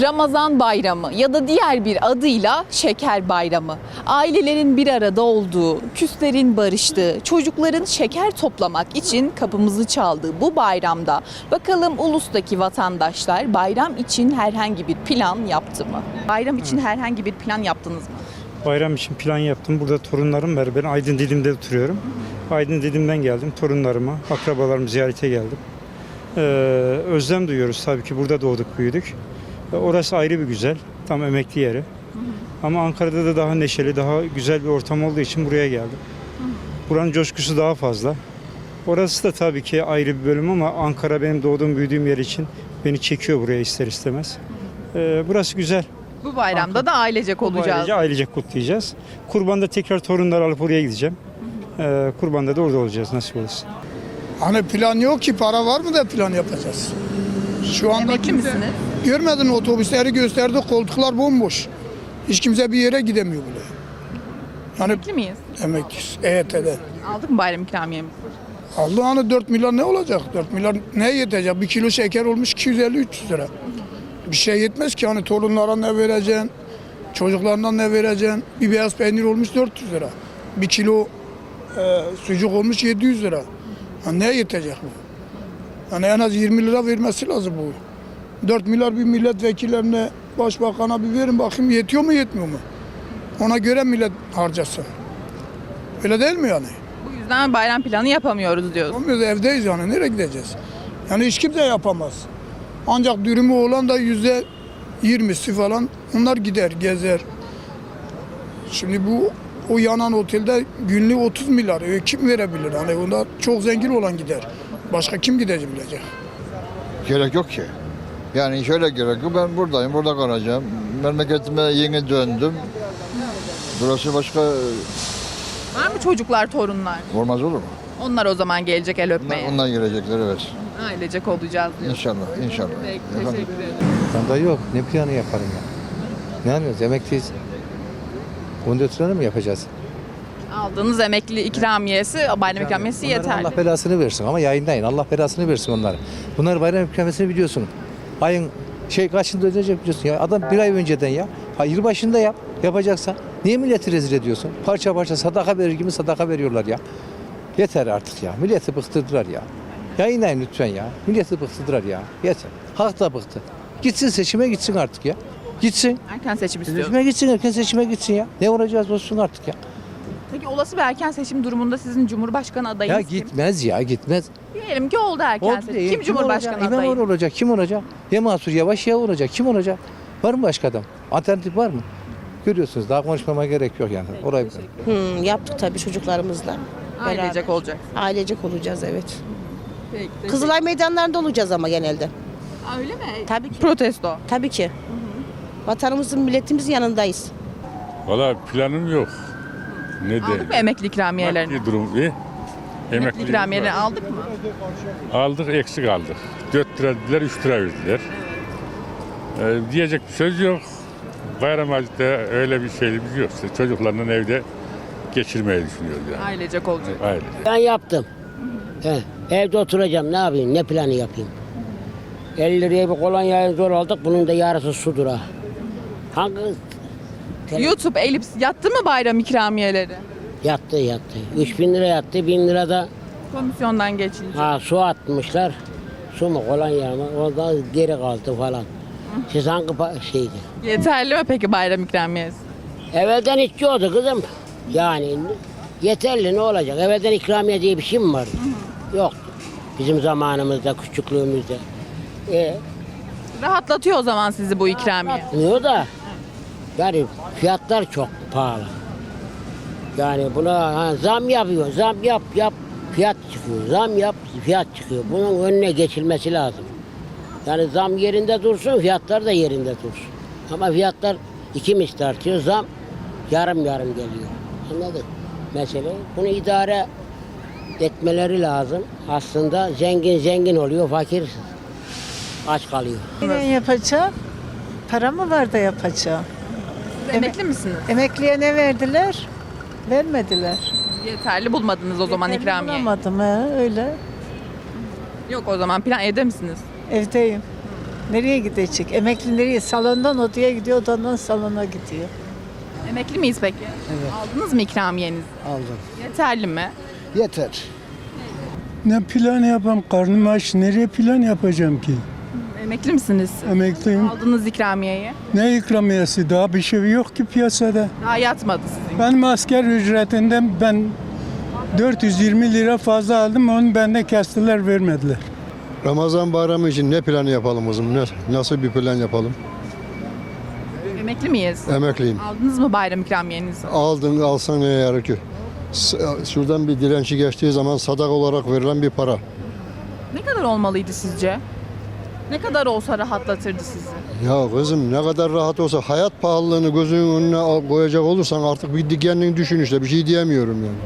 Ramazan bayramı ya da diğer bir adıyla şeker bayramı. Ailelerin bir arada olduğu, küslerin barıştığı, çocukların şeker toplamak için kapımızı çaldığı bu bayramda bakalım ulustaki vatandaşlar bayram için herhangi bir plan yaptı mı? Bayram için herhangi bir plan yaptınız mı? Bayram için plan yaptım. Burada torunlarım var. Ben Aydın Didim'de oturuyorum. Aydın Didim'den geldim. Torunlarıma, akrabalarımı ziyarete geldim. Ee, özlem duyuyoruz tabii ki. Burada doğduk, büyüdük. Orası ayrı bir güzel. Tam emekli yeri. Ama Ankara'da da daha neşeli, daha güzel bir ortam olduğu için buraya geldim. Buranın coşkusu daha fazla. Orası da tabii ki ayrı bir bölüm ama Ankara benim doğduğum, büyüdüğüm yer için beni çekiyor buraya ister istemez. Ee, burası güzel. Bu bayramda da ailecek olacağız. Ailece ailecek kutlayacağız. Kurbanda tekrar torunları alıp oraya gideceğim. Ee, kurbanda da orada olacağız nasip olursa. Hani plan yok ki para var mı da plan yapacağız. Şu anda Emekli kimse- misiniz? Görmedin otobüsleri gösterdi koltuklar bomboş. Hiç kimse bir yere gidemiyor bile. Yani Emekli miyiz? emekliyiz EYT'den. Aldık mı bayram ikramiyemizi? Aldı hani 4 milyar ne olacak? 4 milyar ne yetecek? Bir kilo şeker olmuş 250-300 lira. Bir şey yetmez ki hani torunlara ne vereceksin? Çocuklarına ne vereceksin? Bir beyaz peynir olmuş 400 lira. Bir kilo e, sucuk olmuş 700 lira. Ha, ne yetecek bu? Yani en az 20 lira vermesi lazım bu. 4 milyar bir milletvekillerine, başbakana bir verin bakayım yetiyor mu yetmiyor mu? Ona göre millet harcasın. Öyle değil mi yani? Bu yüzden bayram planı yapamıyoruz diyoruz. Yapamıyoruz evdeyiz yani nereye gideceğiz? Yani hiç kimse yapamaz. Ancak dürümü olan da yüzde yirmisi falan onlar gider gezer. Şimdi bu o yanan otelde günlük 30 milyar e, kim verebilir? Hani onda çok zengin olan gider. Başka kim gidecek bilecek? Gerek yok ki. Yani şöyle gerek yok. Ben buradayım, burada kalacağım. Memleketime yeni döndüm. Burası başka Var mı çocuklar, torunlar? olmaz olur mu? Onlar o zaman gelecek el Onlar, öpmeye. onlar gelecekler evet. Ailecek olacağız diyor. İnşallah, inşallah. Peki, Efendim? teşekkür ederim. Planda yok. Ne planı yaparım ya? Ne anlıyoruz? Emekliyiz. 14 lira mı yapacağız? Aldığınız emekli ikramiyesi, bayram ikramiyesi Onların yeterli. Allah belasını versin ama yayındayın. Allah belasını versin onlara. Bunlar bayram ikramiyesini biliyorsun. Ayın şey kaçında ödeyecek biliyorsun ya. Adam bir ay önceden ya. Ha yılbaşında yap. Yapacaksan. Niye milleti rezil ediyorsun? Parça parça sadaka verir gibi sadaka veriyorlar ya. Yeter artık ya. Milleti bıktırdılar ya. Yayınlayın lütfen ya. Milleti bıktırdılar ya. Yeter. Halk da bıktı. Gitsin seçime gitsin artık ya. Gitsin. Erken seçim istiyoruz. Seçime gitsin, erken seçime gitsin ya. Ne olacağız olsun artık ya. Peki olası bir erken seçim durumunda sizin Cumhurbaşkanı Ya adayınız kim? gitmez ya, gitmez. Diyelim ki oldu erken Oldu seçim. değil. Kim Cumhurbaşkanı olacak? adayı? İmamoğlu olacak, kim olacak? Ya Mansur Yavaş ya olacak, kim olacak? Var mı başka adam? Alternatif var mı? Görüyorsunuz daha konuşmama gerek yok yani. Orayı Hmm, yaptık tabii çocuklarımızla. Ailecek Beraber. olacak. Ailecek olacağız evet. Peki, Kızılay meydanlarında olacağız ama genelde. Aa, Öyle mi? Tabii ki. Protesto. Tabii ki. Vatanımızın, milletimizin yanındayız. Valla planım yok. Ne Aldık mı emekli ikramiyelerini? Maddi durum iyi. Emekli ikramiyelerini aldık mı? Aldık eksik aldık. 4 lira dediler 3 lira verdiler. Ee, diyecek bir söz yok. Bayram acıda öyle bir şeyimiz yok. İşte çocuklarla evde geçirmeyi düşünüyoruz yani. Ailecek olacak. Aile. Ben yaptım. He, evde oturacağım ne yapayım ne planı yapayım. 50 liraya bir kolonya zor aldık bunun da yarısı sudur ha. Hangi YouTube elips yattı mı bayram ikramiyeleri? yattı yattı. 3000 lira yattı 1000 lira da Komisyondan geçince. ha, su atmışlar. Su mu kolonya mı o da geri kaldı falan. Siz hangi pa- şeydi? Yeterli mi peki bayram ikramiyesi? Evvelden hiç yoktu kızım. Yani yeterli ne olacak? Evvelden ikramiye diye bir şey mi vardı? Yoktu. Bizim zamanımızda, küçüklüğümüzde. E, Rahatlatıyor o zaman sizi bu ikramiye. Atmıyor da yani fiyatlar çok pahalı. Yani buna ha, zam yapıyor, zam yap yap fiyat çıkıyor, zam yap fiyat çıkıyor. Bunun önüne geçilmesi lazım. Yani zam yerinde dursun, fiyatlar da yerinde dursun. Ama fiyatlar iki misli artıyor, zam yarım yarım geliyor. Anladın? Mesele bunu idare etmeleri lazım. Aslında zengin zengin oluyor, fakir aç kalıyor. Ne yapacağım? Para mı var da yapacağım? Siz emekli misiniz? Emekliye ne verdiler? Vermediler. Yeterli bulmadınız o zaman Yeterli ikramiye. Bulamadım ha, öyle. Yok o zaman plan evde misiniz? Evdeyim. Nereye gidecek? Emekli nereye? Salondan odaya gidiyor, odandan salona gidiyor. Emekli miyiz peki? Evet. Aldınız mı ikramiyenizi? Aldım. Yeterli mi? Yeter. Ne plan yapam karnım aç nereye plan yapacağım ki? Emekli misiniz? Emekliyim. Aldınız ikramiyeyi. Ne ikramiyesi daha bir şey yok ki piyasada. Daha yatmadı sizin. Benim asker ücretinden ben 420 lira fazla aldım onu benden kestiler vermediler. Ramazan bayramı için ne planı yapalım kızım? Ne, nasıl bir plan yapalım? Emekli miyiz? Emekliyim. Aldınız mı bayram ikramiyenizi? Aldın alsan ne yarar ki? S- Şuradan bir direnci geçtiği zaman sadak olarak verilen bir para. Ne kadar olmalıydı sizce? Ne kadar olsa rahatlatırdı sizi? Ya kızım ne kadar rahat olsa hayat pahalılığını gözünün önüne koyacak olursan artık bir kendin düşün işte bir şey diyemiyorum yani.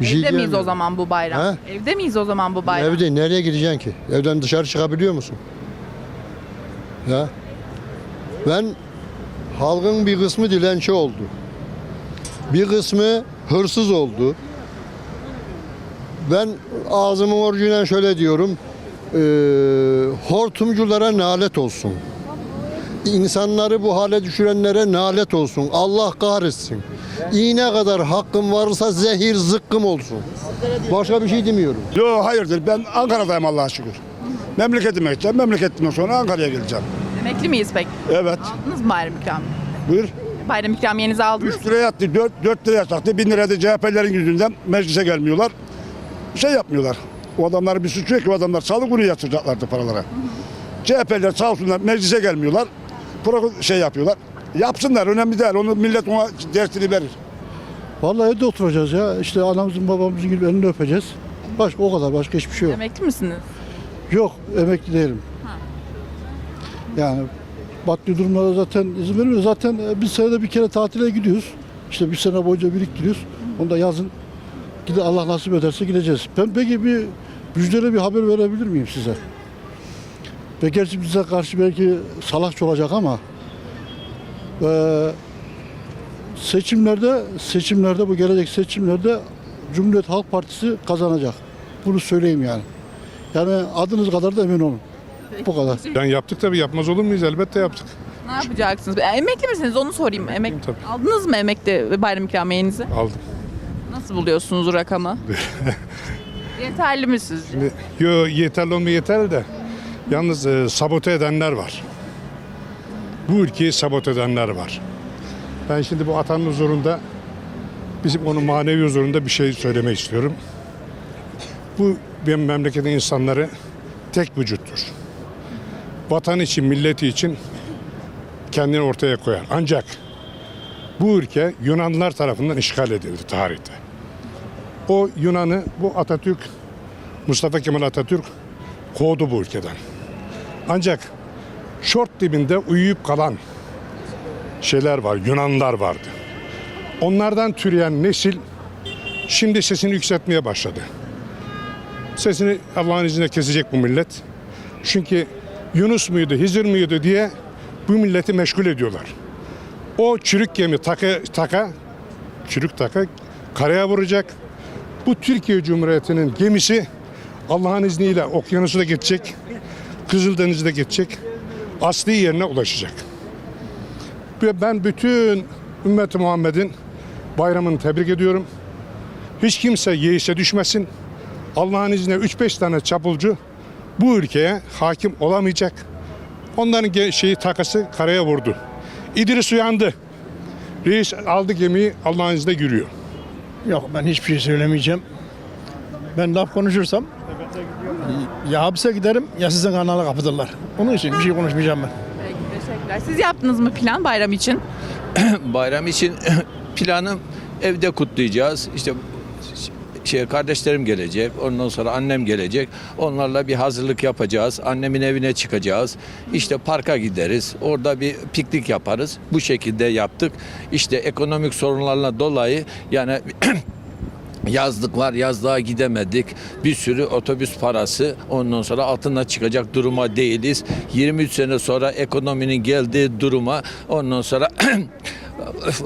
Bir şey Evde miyiz o diyemiyorum. zaman bu bayram? Ha? Evde miyiz o zaman bu bayram? Evde nereye gideceksin ki? Evden dışarı çıkabiliyor musun? Ya. Ben halkın bir kısmı dilenci oldu. Bir kısmı hırsız oldu. Ben ağzımın orucuyla şöyle diyorum. Eee, hortumculara nalet olsun. İnsanları bu hale düşürenlere nalet olsun. Allah kahretsin. İğne kadar hakkım varsa zehir zıkkım olsun. Başka bir şey demiyorum. Yok hayırdır ben Ankara'dayım Allah'a şükür. Memleketime gideceğim. Memleketimden sonra Ankara'ya geleceğim. Emekli miyiz peki? Evet. Aldınız mı bayram ikramiye? Buyur. Bayram ikramiyenizi aldınız 3 liraya yattı, 4, 4 liraya yattı. 1000 liraya da CHP'lerin yüzünden meclise gelmiyorlar. Şey yapmıyorlar. O adamların bir suçu yok ki o adamlar salı günü yatıracaklardı paralara. CHP'ler sağ olsunlar meclise gelmiyorlar. Pro şey yapıyorlar. Yapsınlar önemli değil. Onu millet ona dersini verir. Vallahi evde oturacağız ya. İşte anamızın babamızın gibi elini öpeceğiz. Başka o kadar. Başka hiçbir şey yok. Emekli misiniz? Yok emekli değilim. Yani maddi durumlara zaten izin vermiyor. Zaten e, biz senede bir kere tatile gidiyoruz. İşte bir sene boyunca biriktiriyoruz. Onu da yazın gide Allah nasip ederse gideceğiz. Ben peki bir müjdeli bir haber verebilir miyim size? Ve gerçi bize karşı belki salakça olacak ama e, seçimlerde seçimlerde bu gelecek seçimlerde Cumhuriyet Halk Partisi kazanacak. Bunu söyleyeyim yani. Yani adınız kadar da emin olun. Bu kadar. Yani yaptık tabii yapmaz olur muyuz? Elbette yaptık. Ne yapacaksınız? E, Emekli misiniz? Onu sorayım. Emek... Tabii. Aldınız mı emekli bayram ikramiyenizi? Aldım. Nasıl buluyorsunuz rakamı? Yeterli mi sizce? Yo, yeterli olmuyor yeterli de. Yalnız e, sabote edenler var. Bu ülkeyi sabote edenler var. Ben şimdi bu atanın huzurunda bizim onun manevi huzurunda bir şey söylemek istiyorum. Bu benim memleketin insanları tek vücuttur. Vatan için, milleti için kendini ortaya koyar. Ancak bu ülke Yunanlılar tarafından işgal edildi tarihte. O Yunan'ı bu Atatürk, Mustafa Kemal Atatürk kovdu bu ülkeden. Ancak şort dibinde uyuyup kalan şeyler var, Yunanlılar vardı. Onlardan türeyen nesil şimdi sesini yükseltmeye başladı. Sesini Allah'ın izniyle kesecek bu millet. Çünkü Yunus muydu, Hizir muydu diye bu milleti meşgul ediyorlar. O çürük gemi taka, taka çürük taka karaya vuracak. Bu Türkiye Cumhuriyeti'nin gemisi Allah'ın izniyle okyanusu da geçecek. Kızıldeniz'i de geçecek. Asli yerine ulaşacak. Ve ben bütün ümmeti Muhammed'in bayramını tebrik ediyorum. Hiç kimse yeise düşmesin. Allah'ın izniyle 3-5 tane çapulcu bu ülkeye hakim olamayacak. Onların şeyi takası karaya vurdu. İdris uyandı. Reis aldı gemiyi Allah'ın izniyle yürüyor. Yok ben hiçbir şey söylemeyeceğim. Ben laf konuşursam ya hapse giderim ya sizin kanalı kapatırlar. Onun için bir şey konuşmayacağım ben. Peki, teşekkürler. Siz yaptınız mı plan bayram için? bayram için planım evde kutlayacağız. İşte şey kardeşlerim gelecek. Ondan sonra annem gelecek. Onlarla bir hazırlık yapacağız. Annemin evine çıkacağız. İşte parka gideriz. Orada bir piknik yaparız. Bu şekilde yaptık. İşte ekonomik sorunlarla dolayı yani Yazlık var, yazlığa gidemedik. Bir sürü otobüs parası ondan sonra altına çıkacak duruma değiliz. 23 sene sonra ekonominin geldiği duruma ondan sonra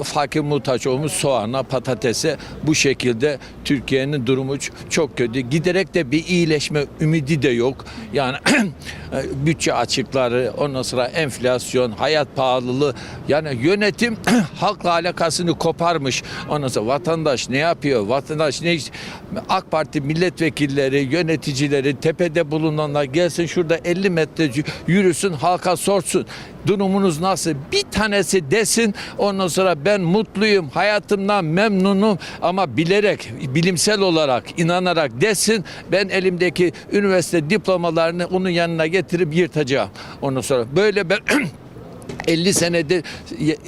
fakir muhtaç olmuş soğana, patatese bu şekilde Türkiye'nin durumu çok kötü. Giderek de bir iyileşme ümidi de yok. Yani bütçe açıkları, ondan sonra enflasyon, hayat pahalılığı yani yönetim halkla alakasını koparmış. Ondan sonra vatandaş ne yapıyor? Vatandaş ne AK Parti milletvekilleri, yöneticileri, tepede bulunanlar gelsin şurada 50 metre yürüsün, halka sorsun. Durumunuz nasıl? Bir tanesi desin ondan sonra ben mutluyum, hayatımdan memnunum ama bilerek, bilimsel olarak, inanarak desin ben elimdeki üniversite diplomalarını onun yanına getirip yırtacağım. Ondan sonra böyle ben 50 senedir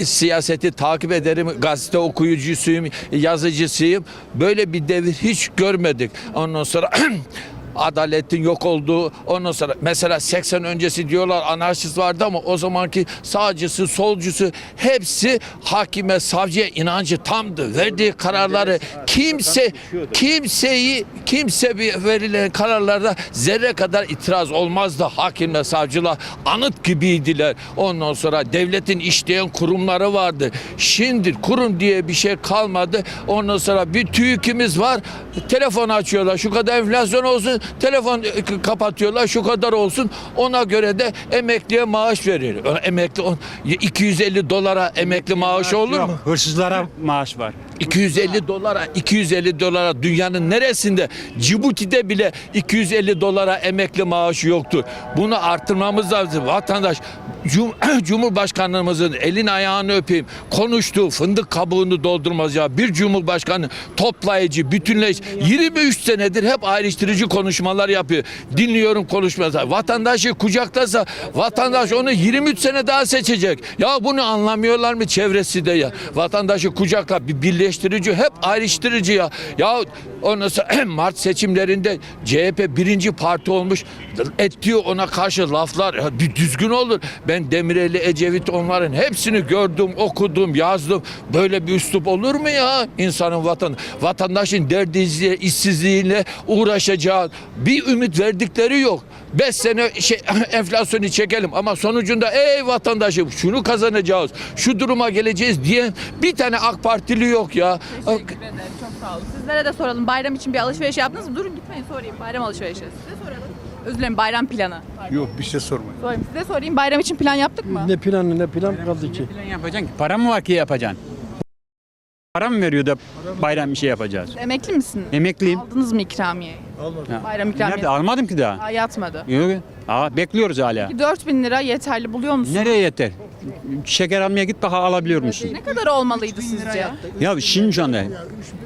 siyaseti takip ederim. Gazete okuyucusuyum, yazıcısıyım. Böyle bir devir hiç görmedik. Ondan sonra adaletin yok olduğu ondan sonra mesela 80 öncesi diyorlar anarşist vardı ama o zamanki sağcısı solcusu hepsi hakime savcıya inancı tamdı. Verdiği kararları kimse kimseyi kimse bir verilen kararlarda zerre kadar itiraz olmazdı. Hakimle savcılar anıt gibiydiler. Ondan sonra devletin işleyen kurumları vardı. Şimdi kurum diye bir şey kalmadı. Ondan sonra bir TÜİK'imiz var. Telefon açıyorlar. Şu kadar enflasyon olsun telefon e, kapatıyorlar şu kadar olsun ona göre de emekliye maaş veriyor emekli on- 250 dolara emekli maaşı olur mu? Hırsızlara maaş var. 250 dolara 250 dolara dünyanın neresinde Cibuti'de bile 250 dolara emekli maaşı yoktur. Bunu artırmamız lazım. Vatandaş Cum- Cumhurbaşkanımızın elini ayağını öpeyim. Konuştuğu fındık kabuğunu doldurmayacağı bir cumhurbaşkanı toplayıcı, bütünleyici 23 senedir hep ayrıştırıcı konuşmalar yapıyor. Dinliyorum konuşmalar. Vatandaşı kucaklasa vatandaş onu 23 sene daha seçecek. Ya bunu anlamıyorlar mı çevresi de ya? Vatandaşı kucakla bir birleştirici hep ayrıştırıcı ya. Ya ondan sonra Mart seçimlerinde CHP birinci parti olmuş. Ettiği ona karşı laflar bir düzgün olur. Ben Demirel'i, Ecevit onların hepsini gördüm, okudum, yazdım. Böyle bir üslup olur mu ya? İnsanın vatan vatandaşın derdiyle, işsizliğiyle uğraşacağı bir ümit verdikleri yok. 5 sene şey, enflasyonu çekelim ama sonucunda ey vatandaşım şunu kazanacağız, şu duruma geleceğiz diye bir tane AK Partili yok ya. Teşekkür ederim. Çok sağ olun. Sizlere de soralım. Bayram için bir alışveriş yaptınız mı? Durun gitmeyin sorayım. Bayram alışverişi. Size soralım. Özür dilerim bayram planı. Yok bir şey sormayın. Sorayım. Size sorayım. Bayram için plan yaptık mı? Ne planı ne plan kaldı ki? Plan yapacaksın ki. Para mı var ki yapacaksın? Para mı veriyor da bayram bir şey yapacağız? Emekli misiniz? Emekliyim. Aldınız mı ikramiyeyi? Ha. Bayram ikramiyesi. Nerede? Almadım ki daha. Daha yatmadı. Yok. Aa, bekliyoruz hala. 4000 lira yeterli buluyor musunuz? Nereye yeter? Şeker almaya git bak alabiliyor musun? Ne kadar olmalıydı sizce? Ya şimdi şu anda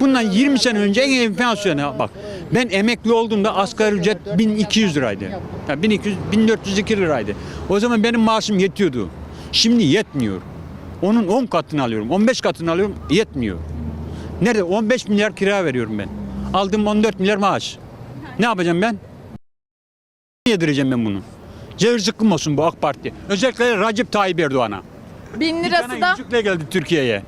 bundan 20 sene önce enflasyona bak. Ben emekli olduğumda asgari ücret 1200 liraydı. Ya 1200 1402 liraydı. O zaman benim maaşım yetiyordu. Şimdi yetmiyor. Onun 10 katını alıyorum. 15 katını alıyorum. Yetmiyor. Nerede? 15 milyar kira veriyorum ben. Aldım 14 milyar maaş. Ne yapacağım ben? yedireceğim ben bunu? Cevir zıkkım olsun bu AK Parti. Özellikle Recep Tayyip Erdoğan'a. 1000 Bir lirası tane da yüzükle geldi Türkiye'ye.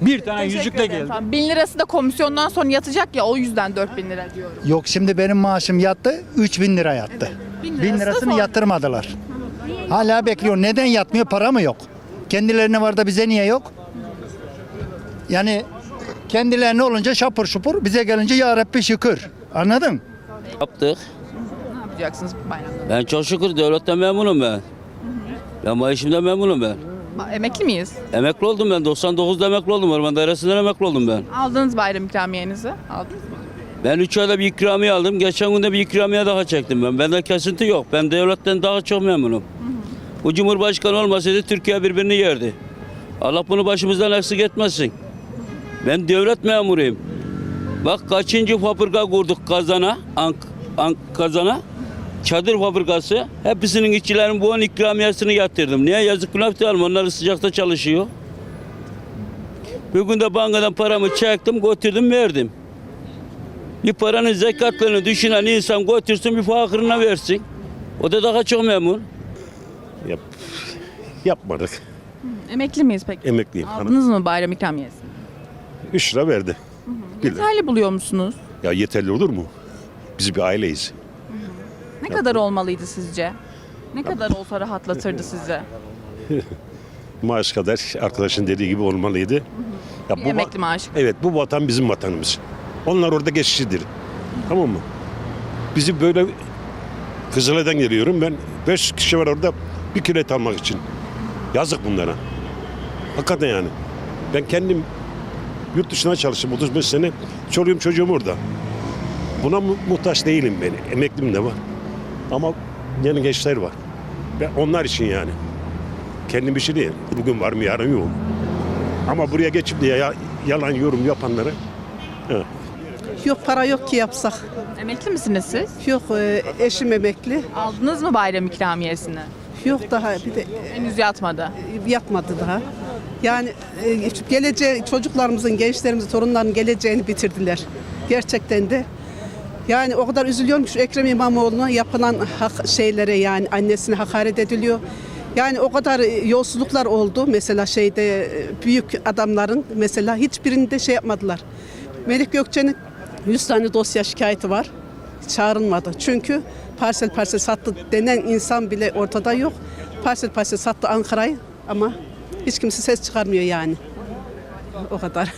Bir tane Teşekkür yüzükle ederim. geldi. Tamam. 1000 lirası da komisyondan sonra yatacak ya o yüzden 4000 lira diyorum. Yok şimdi benim maaşım yattı 3000 lira yattı. 1000 1000 da lirasını sonra- yatırmadılar. Hala bekliyor. Neden yatmıyor? Para mı yok? Kendilerine var da bize niye yok? Yani kendilerine olunca şapur şupur bize gelince ya Rabbi şükür. Anladın? Yaptık. Bu bayramda? Ben çok şükür devletten memnunum ben. Ben maaşımdan memnunum ben. Ba- Emekli miyiz? Emekli oldum ben. 99'da emekli oldum. Orman dairesinden emekli oldum ben. Aldınız bayram ikramiyenizi. Aldınız mı? Ben 3 ayda bir ikramiye aldım. Geçen günde bir ikramiye daha çektim ben. Bende kesinti yok. Ben devletten daha çok memnunum. Bu Cumhurbaşkanı olmasaydı Türkiye birbirini yerdi. Allah bunu başımızdan eksik etmesin. Ben devlet memuruyum. Bak kaçıncı fabrika kurduk Kazan'a, Ank, Ank Kazan'a. Çadır fabrikası. Hepsinin işçilerin bu an ikramiyesini yatırdım. Niye? Yazık günah değil mi? Onlar sıcakta çalışıyor. Bugün de bankadan paramı çektim, götürdüm, verdim. Bir paranın zekatlarını düşünen insan götürsün bir fakirine versin. O da daha çok memnun. Yap, yapmadık. Emekli miyiz peki? Emekliyim. Hanım Aldınız mı bayram ikramiyesi? 3 lira verdi. Bir lira. Yeterli buluyor musunuz? Ya yeterli olur mu? Biz bir aileyiz. Ne kadar olmalıydı sizce? Ne kadar olsa rahatlatırdı sizi? maaş kadar arkadaşın dediği gibi olmalıydı. Ya Bir va- emekli maaşı. Evet bu vatan bizim vatanımız. Onlar orada geçicidir. Tamam mı? Bizi böyle Kızılay'dan geliyorum ben 5 kişi var orada bir kilo et almak için. Yazık bunlara. Hakikaten yani. Ben kendim yurt dışına çalıştım 35 sene. Çoluğum çocuğum orada. Buna mu- muhtaç değilim ben. Emeklim de var. Ama yeni gençler var. Ve onlar için yani. Kendim bir şey değil. Bugün var mı yarın yok. Ama buraya geçip de ya, yalan yorum yapanları evet. Yok para yok ki yapsak. Emekli misiniz siz? Yok e, eşim emekli. Aldınız mı bayram ikramiyesini? Yok daha bir de Henüz yatmadı. yapmadı daha. Yani e, geleceği çocuklarımızın, gençlerimizin, torunların geleceğini bitirdiler. Gerçekten de. Yani o kadar üzülüyorum ki şu Ekrem İmamoğlu'na yapılan hak, şeylere yani annesine hakaret ediliyor. Yani o kadar yolsuzluklar oldu mesela şeyde büyük adamların mesela hiçbirinde şey yapmadılar. Melik Gökçe'nin 100 tane dosya şikayeti var. Çağrılmadı. Çünkü parsel parsel sattı denen insan bile ortada yok. Parsel parsel sattı Ankara'yı ama hiç kimse ses çıkarmıyor yani. O kadar.